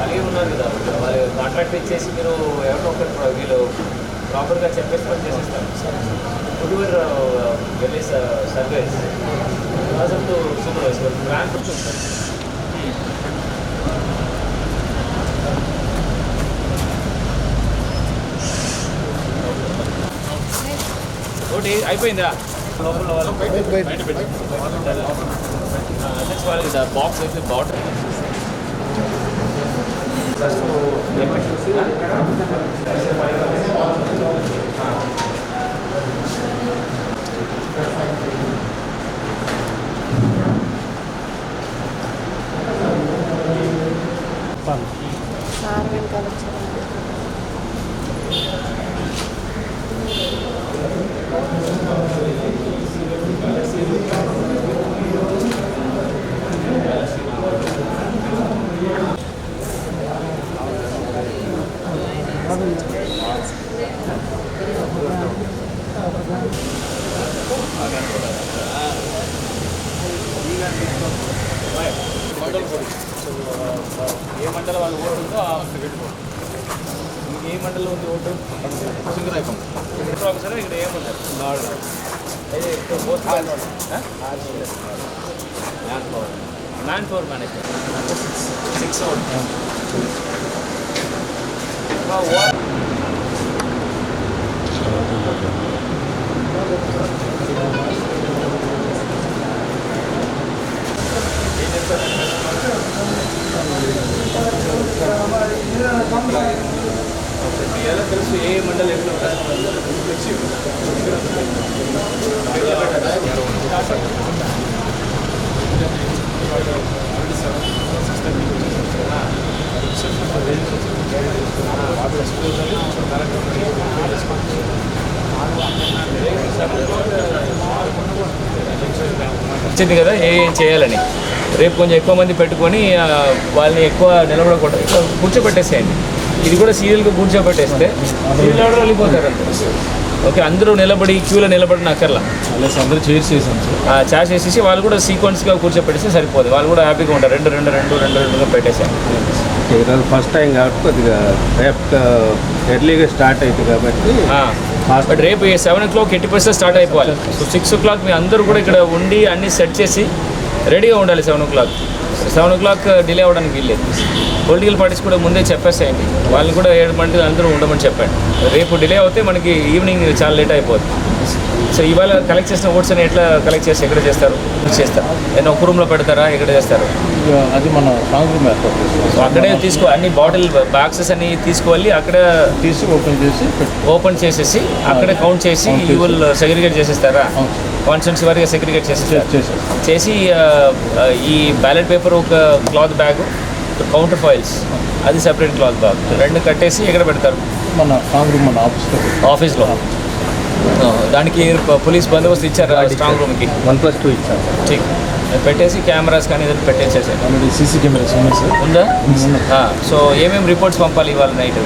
ఖాళీ ఉన్నారు కదా. వాళ్ళు కాంట్రాక్ట్ ఇచ్చేసి మీరు ఎవరినో ఒకరు వీళ్ళు ప్రాపర్గా చెప్పేసి వాళ్ళు చేసేస్తారు. పుట్టువర్ వెళ్ళి సర్వీస్. టు సూపర్వైజర్ గ్రాంట్ ఉంటుంది ఒకటి అయిపోయిందా? లోపల బాక్స్ అయితే బాటిల్ సార్ ఏ మండల వాళ్ళు ఓటు ఉందో ఆ మీకు ఏ మండలం ఉంది ఓటు? సింగరాయకం ఆఫీసర్ ఇక్కడ ఏముంటారు అదే post man power man power manager six what ఎలా తెలుసు ఏ మండలం ఎట్లా వచ్చింది కదా ఏ ఏం చేయాలని. రేపు కొంచెం ఎక్కువ మంది పెట్టుకొని వాళ్ళని ఎక్కువ నిలబడకూడదు. కూర్చోబెట్టేసేయండి. ఇది కూడా సీరియల్గా కూర్చోబెట్టేస్తే సీరియల్ ఆర్డర్ వెళ్ళిపోతారు. ఓకే అందరూ నిలబడి క్యూలో నిలబడిన అక్కర్లా ప్లస్ అందరూ చేర్స్ చేసాం చార్జ్ చేసేసి వాళ్ళు కూడా సీక్వెన్స్గా కూర్చోబెట్టేస్తే సరిపోదు. వాళ్ళు కూడా హ్యాపీగా ఉంటారు. రెండు రెండు రెండు రెండు రెండుగా పెట్టేసాను ఈరోజు ఫస్ట్ టైం కాబట్టి కొద్దిగా రేపు ఎర్లీగా స్టార్ట్ అవుతుంది కాబట్టి బట్ రేపు సెవెన్ ఓ క్లాక్ ఎట్టి పర్సెంట్ స్టార్ట్ అయిపోవాలి. సో సిక్స్ ఓ క్లాక్ మీ అందరూ కూడా ఇక్కడ ఉండి అన్ని సెట్ చేసి రెడీగా ఉండాలి seven o'clock seven o'clock delay అవ్వడానికి వీల్లేదు. పొలిటికల్ పార్టీస్ కూడా ముందే చెప్పేసేయండి. వాళ్ళని కూడా ఏడు మంది అందరూ ఉండమని చెప్పండి. రేపు డిలే అవుతే మనకి ఈవినింగ్ చాలా లేట్ అయిపోతుంది సో ఇవాళ కలెక్ట్ చేసిన ఓట్స్ అని ఎట్లా కలెక్ట్ చేసి ఎక్కడ చేస్తారు? చేస్తారు. ఏదైనా ఒక రూమ్లో పెడతారా? ఎక్కడ చేస్తారు? అది మన చేస్తాం సో అక్కడే తీసుకో అన్ని బాటిల్ బాక్సెస్ అన్ని తీసుకువెళ్ళి అక్కడ తీసి ఓపెన్ చేసి ఓపెన్ చేసేసి అక్కడే కౌంట్ చేసి యూ విల్ సెగ్రిగేట్ చేసేస్తారా. కాన్స్టెన్సీ వారిగా సెగ్రిగేట్ చేసేస్తారు? చేసేస్తాం. చేసి ఈ బ్యాలెట్ పేపర్ ఒక క్లాత్ బ్యాగ్ కౌంటర్ ఫైల్స్ అది సెపరేట్ క్లాత్ బ్యాగ్ రెండు కట్టేసి ఎక్కడ పెడతారు? మన స్ట్రాంగ్ రూమ్ మన ఆఫీస్లో. ఆఫీస్లో దానికి పోలీస్ బందోబస్తు ఇచ్చారు స్ట్రాంగ్ రూమ్కి వన్ ప్లస్ టూ ఇచ్చాం ఠీక్. పెట్టేసి కెమెరాస్ కానీ ఏదైనా పెట్టేసేసారు సీసీ కెమెరాస్ ఉన్నాయి సార్. ఉందా? సో ఏమేమి రిపోర్ట్స్ పంపాలి ఇవాళ నైట్